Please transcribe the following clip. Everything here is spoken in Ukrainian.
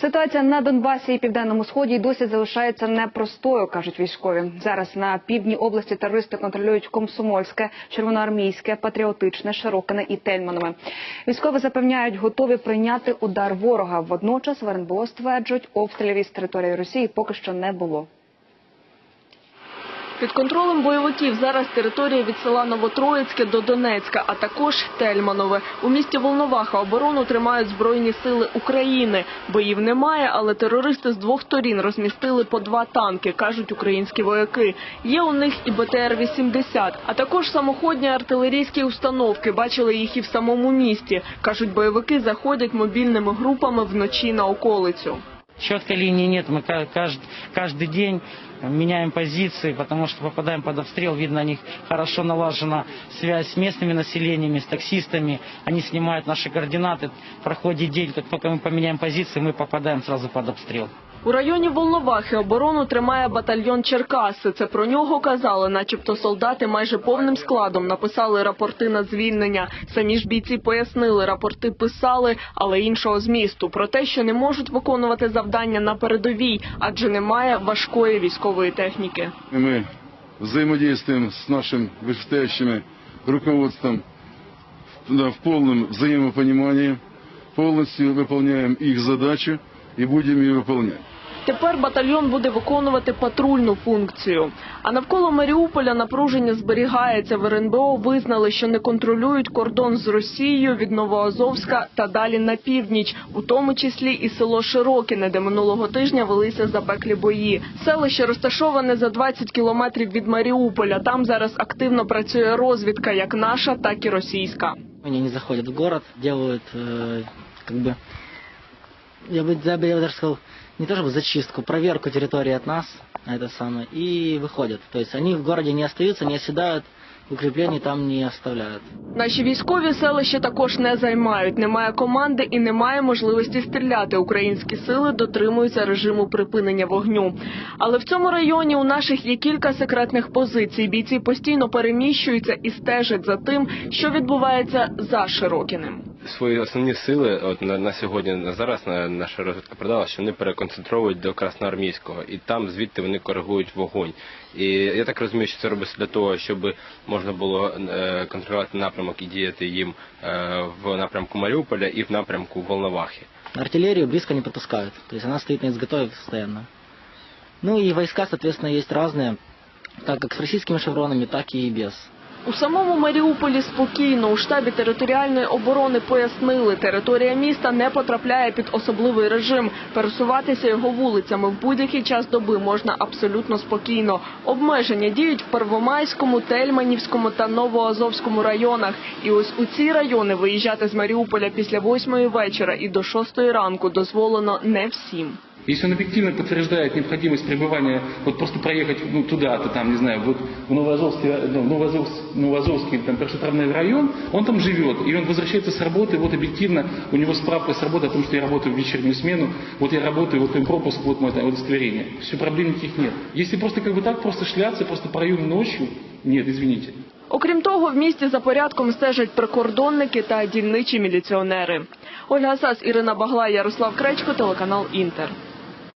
Ситуація на Донбасі і південному сході й досі залишається непростою, кажуть військові. Зараз на півдні області терористи контролюють Комсомольське, Червоноармійське, Патріотичне, Широкине і Тельманове. Військові запевняють, готові прийняти удар ворога. Водночас в РНБО стверджують, обстрілів із території Росії поки що не було. Під контролем бойовиків зараз територія від села Новотроїцьке до Донецька, а також Тельманове. У місті Волноваха оборону тримають Збройні сили України. Боїв немає, але терористи з двох сторін розмістили по два танки, кажуть українські вояки. Є у них і БТР-80, а також самоходні артилерійські установки. Бачили їх і в самому місті. Кажуть, бойовики заходять мобільними групами вночі на околицю. Четкой линии нет, мы ка- кажд- каждый день меняем позиции, потому что попадаем под обстрел, видно, у них хорошо налажена связь с местными населениями, с таксистами, они снимают наши координаты, проходит день, как только мы поменяем позиции, мы попадаем сразу под обстрел. У районі Волновахи оборону тримає батальйон Черкаси. Це про нього казали, начебто солдати майже повним складом написали рапорти на звільнення. Самі ж бійці пояснили, рапорти писали, але іншого змісту. Про те, що не можуть виконувати завдання на передовій, адже немає важкої військової техніки. И мы взаимодействуем с нашим вышестоящим руководством да, в полном взаимопонимании, полностью выполняем их задачу и будем ее выполнять. Тепер батальйон буде виконувати патрульну функцію. А навколо Маріуполя напруження зберігається. В РНБО визнали, що не контролюють кордон з Росією від Новоазовська та далі на північ, у тому числі і село Широкіне, де минулого тижня велися запеклі бої. Селище розташоване за 20 кілометрів від Маріуполя. Там зараз активно працює розвідка, як наша, так і російська. Они не заходят в город, э, как бы, я бы, я бы я бы даже сказал, не то чтобы зачистку, проверку территории от нас, это самое, и выходят. То есть они в городе не остаются, не оседают, укреплений там не оставляют. Наші військові селище також не займають. Немає команди і немає можливості стріляти. Українські сили дотримуються режиму припинення вогню. Але в цьому районі у наших є кілька секретних позицій. Бійці постійно переміщуються і стежать за тим, що відбувається за Широкіним. свої основні сили от на, на сьогодні на зараз на, наша розвідка продала, що вони переконцентровують до Красноармійського, і там звідти вони коригують вогонь. І я так розумію, що це робиться для того, щоб можна було е, контролювати напрямок і діяти їм е, в напрямку Маріуполя і в напрямку Волновахи. Артиллерию близко не подпускают, то есть она стоит на изготове постоянно. Ну и войска, соответственно, есть разные, так как с российскими шевронами, так и без. У самому Маріуполі спокійно у штабі територіальної оборони пояснили, територія міста не потрапляє під особливий режим. Пересуватися його вулицями в будь-який час доби можна абсолютно спокійно. Обмеження діють в Первомайському, Тельманівському та Новоазовському районах. І ось у ці райони виїжджати з Маріуполя після восьмої вечора і до шостої ранку дозволено не всім. Если он объективно подтверждает необходимость пребывания, вот просто проехать ну, туда-то, там, не знаю, вот в Новоазовский, ну, Новоазовский, Новоазовский там, першотравный район, он там живет, и он возвращается с работы, вот объективно у него справка с работы о том, что я работаю в вечернюю смену, вот я работаю, вот мой пропуск, вот мое там, удостоверение. Все, проблем никаких нет. Если просто как бы так просто шляться, просто по району ночью, нет, извините. Окрім того, в місті за порядком стежать прикордонники та дільничі міліціонери. Ольга Сас, Ірина Багла, Ярослав Кречко, телеканал Інтер.